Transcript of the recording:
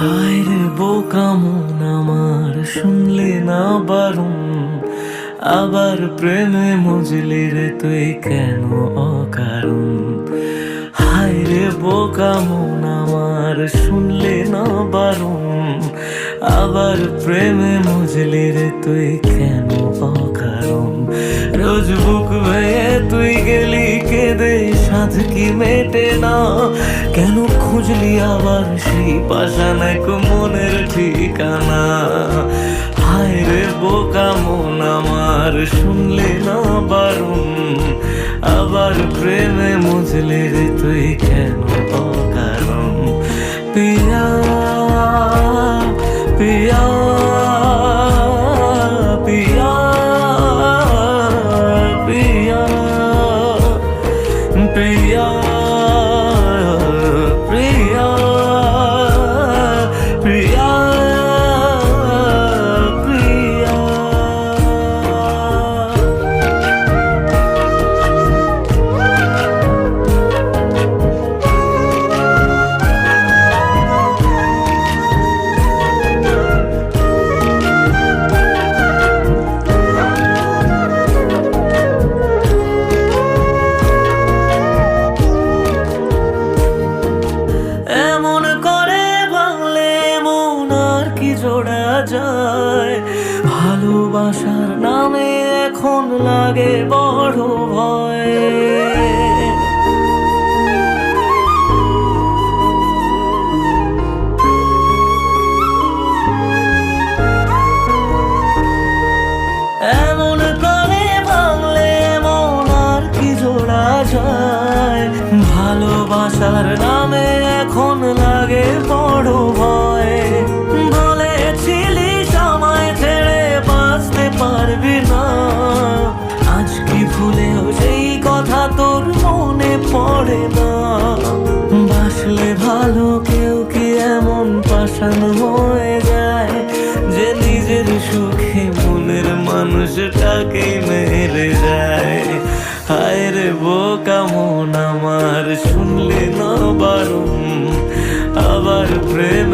হায় রে বোকা মন আমার, শুনলে না বারণ। আবার প্রেমে মজলি রে তুই কেন অকারণ? হায় রে বোকা মন আমার, শুনলে না বারণ। আবার প্রেমে মজলি রে তুই কেন অকারণ রোজ বুক ভেয়ে তুই গেলি কেঁদে সাধ কি মেটে না? কেন খুঁজলি আবার সেই পাশান এক মনের ঠিকানা? হায় রে বোকা মন আমার, শুনলে না বারুন আবার প্রেমে মুজলে রে তুই যায়। ভালোবাসার নামে এখন লাগে বড় ভয়। ভালোবাসার পড়ে না। বাসলে ভালো কেউ কি এমন পাশান হয়ে যায় যে নিজের সুখে মনের মানুষটাকে মেরে যায়? হায় রে বো মন আমার, শুনলে না বারণ? আবার প্রেমে